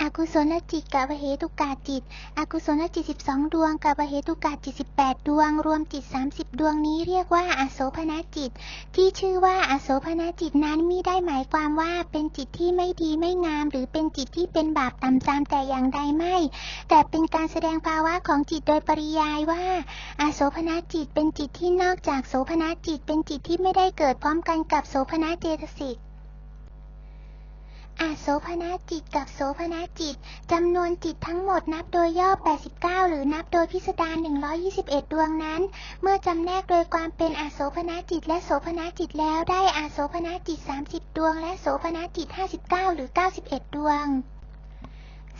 อกุศลจิตกับเหตุกาจิต อกุศลจิต 12 ดวงกับเหตุกาจิต 18 ดวง รวมจิต 30 ดวงนี้เรียกว่าอโสภณจิต ที่ชื่อว่าอโสภณจิตนั้นมิได้หมายความว่าเป็นจิตที่ไม่ดีไม่งาม หรือเป็นจิตที่เป็นบาปต่ำซามแต่อย่างใดไม่ แต่เป็นการแสดงภาวะของจิตโดยปริยายว่า อโสภณจิตเป็นจิตที่นอกจากโสภณจิต เป็นจิตที่ไม่ได้เกิดพร้อมกันกับโสภณเจตสิก อาโสภณจิตกับโสภณจิตจำนวนจิตทั้งหมดนับโดยย่อ 89 หรือนับโดยพิสดาร121 ดวงนั้น เมื่อจำแนกโดยความเป็นอาโสภณจิตและโสภณจิตแล้วได้อาโสภณจิต 30 ดวง และโสภณจิต 59 หรือ 91 ดวง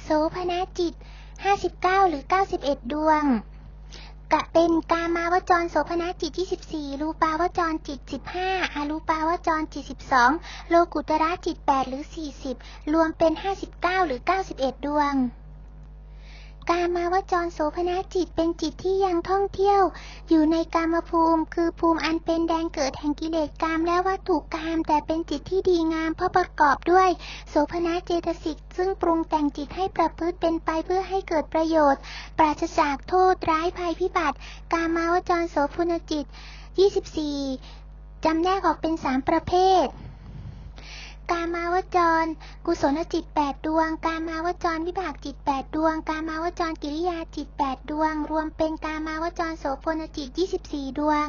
โสภณจิต 59 หรือ 91 ดวง กะเป็นกามาวจรโสภณจิตที่14รูปาวจรจิต15อารูปาวจรจิต12โลกุตระจิต8หรือ40รวมเป็น59หรือ91ดวง กามาวจรโสภณจิตเป็นจิตที่ยังท่องเที่ยว อยู่ในกามภูมิ คือภูมิอันเป็นแดนเกิดแห่งกิเลสกามและวัตถุกาม แต่เป็นจิตที่ดีงามเพราะประกอบด้วย โสภณเจตสิก ซึ่งปรุงแต่งจิตให้ประพฤติเป็นไปเพื่อให้เกิดประโยชน์ ปราศจากโทษร้ายภัยพิบัติ กามาวจรโสภณจิต 24จำแนกออกเป็นสามประเภท กามาวจร กุศลจิตแปดดวง กามาวจรวิบากจิตแปดดวง กามาวจรกิริยาจิตแปดดวง รวมเป็นกามาวจรโสพลจิตยี่สิบสี่ดวง